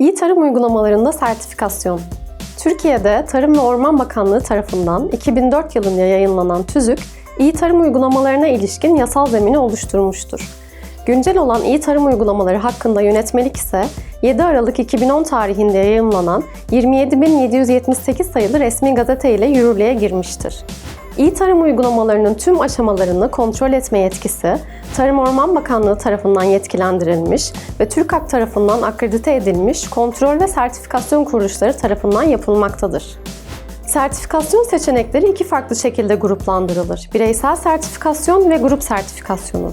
İyi tarım uygulamalarında sertifikasyon. Türkiye'de Tarım ve Orman Bakanlığı tarafından 2004 yılında yayınlanan TÜZÜK, iyi tarım uygulamalarına ilişkin yasal zemini oluşturmuştur. Güncel olan iyi tarım uygulamaları hakkında yönetmelik ise 7 Aralık 2010 tarihinde yayımlanan 27.778 sayılı resmi gazete ile yürürlüğe girmiştir. İyi tarım uygulamalarının tüm aşamalarını kontrol etme yetkisi, Tarım Orman Bakanlığı tarafından yetkilendirilmiş ve TÜRKAK tarafından akredite edilmiş kontrol ve sertifikasyon kuruluşları tarafından yapılmaktadır. Sertifikasyon seçenekleri iki farklı şekilde gruplandırılır. Bireysel sertifikasyon ve grup sertifikasyonu.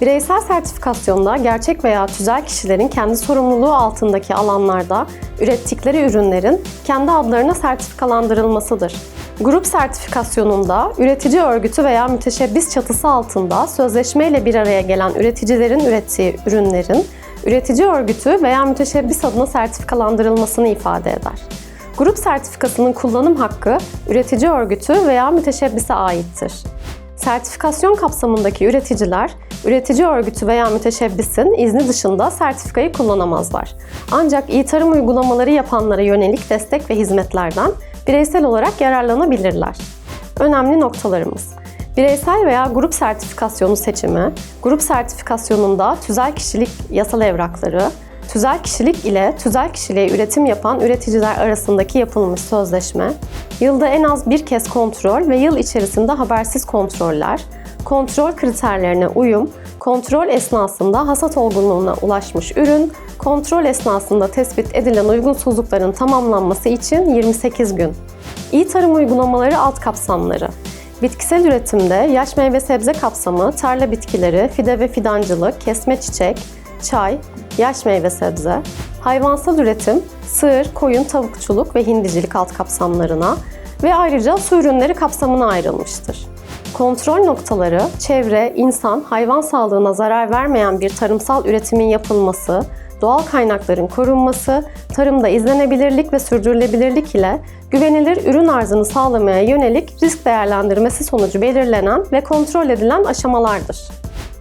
Bireysel sertifikasyonda gerçek veya tüzel kişilerin kendi sorumluluğu altındaki alanlarda ürettikleri ürünlerin kendi adlarına sertifikalandırılmasıdır. Grup sertifikasyonunda üretici örgütü veya müteşebbis çatısı altında sözleşmeyle bir araya gelen üreticilerin ürettiği ürünlerin üretici örgütü veya müteşebbis adına sertifikalandırılmasını ifade eder. Grup sertifikasının kullanım hakkı üretici örgütü veya müteşebbise aittir. Sertifikasyon kapsamındaki üreticiler, üretici örgütü veya müteşebbisin izni dışında sertifikayı kullanamazlar. Ancak iyi tarım uygulamaları yapanlara yönelik destek ve hizmetlerden bireysel olarak yararlanabilirler. Önemli noktalarımız. Bireysel veya grup sertifikasyonu seçimi, grup sertifikasyonunda tüzel kişilik yasal evrakları, tüzel kişilik ile tüzel kişiliğe üretim yapan üreticiler arasındaki yapılmış sözleşme, yılda en az bir kez kontrol ve yıl içerisinde habersiz kontroller, kontrol kriterlerine uyum, kontrol esnasında hasat olgunluğuna ulaşmış ürün, kontrol esnasında tespit edilen uygunsuzlukların tamamlanması için 28 gün. İyi tarım uygulamaları alt kapsamları. Bitkisel üretimde yaş meyve sebze kapsamı, tarla bitkileri, fide ve fidancılık, kesme çiçek, çay, yaş meyve sebze, hayvansal üretim, sığır, koyun, tavukçuluk ve hindicilik alt kapsamlarına ve ayrıca su ürünleri kapsamına ayrılmıştır. Kontrol noktaları, çevre, insan, hayvan sağlığına zarar vermeyen bir tarımsal üretimin yapılması, doğal kaynakların korunması, tarımda izlenebilirlik ve sürdürülebilirlik ile güvenilir ürün arzını sağlamaya yönelik risk değerlendirmesi sonucu belirlenen ve kontrol edilen aşamalardır.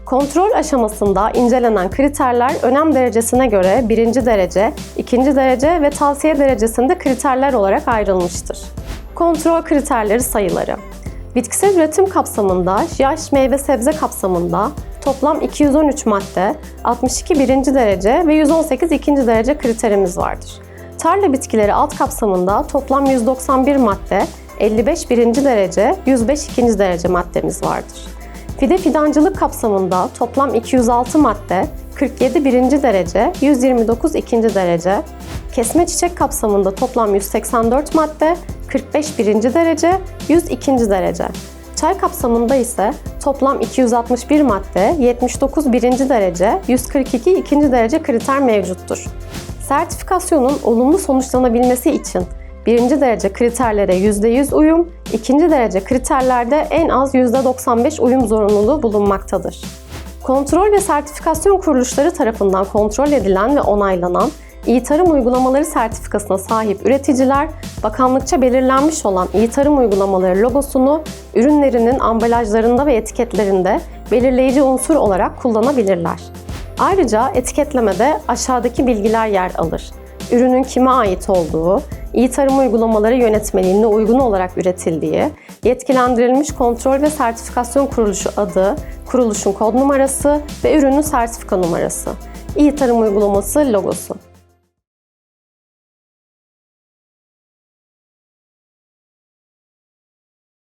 Kontrol aşamasında incelenen kriterler önem derecesine göre birinci derece, ikinci derece ve tavsiye derecesinde kriterler olarak ayrılmıştır. Kontrol kriterleri sayıları. Bitkisel üretim kapsamında, yaş meyve sebze kapsamında toplam 213 madde, 62 birinci derece ve 118 ikinci derece kriterimiz vardır. Tarla bitkileri alt kapsamında toplam 191 madde, 55 birinci derece, 105 ikinci derece maddemiz vardır. Fide fidancılık kapsamında toplam 206 madde, 47 birinci derece, 129 ikinci derece, kesme çiçek kapsamında toplam 184 madde, 45 birinci derece, 100 ikinci derece. Çay kapsamında ise toplam 261 madde, 79 birinci derece, 142 ikinci derece kriter mevcuttur. Sertifikasyonun olumlu sonuçlanabilmesi için birinci derece kriterlere %100 uyum, ikinci derece kriterlerde en az %95 uyum zorunluluğu bulunmaktadır. Kontrol ve sertifikasyon kuruluşları tarafından kontrol edilen ve onaylanan İyi Tarım Uygulamaları sertifikasına sahip üreticiler, bakanlıkça belirlenmiş olan İyi Tarım Uygulamaları logosunu ürünlerinin ambalajlarında ve etiketlerinde belirleyici unsur olarak kullanabilirler. Ayrıca etiketlemede aşağıdaki bilgiler yer alır. Ürünün kime ait olduğu, İyi Tarım Uygulamaları yönetmeliğine uygun olarak üretildiği, yetkilendirilmiş kontrol ve sertifikasyon kuruluşu adı, kuruluşun kod numarası ve ürünün sertifika numarası. İyi Tarım Uygulaması logosu.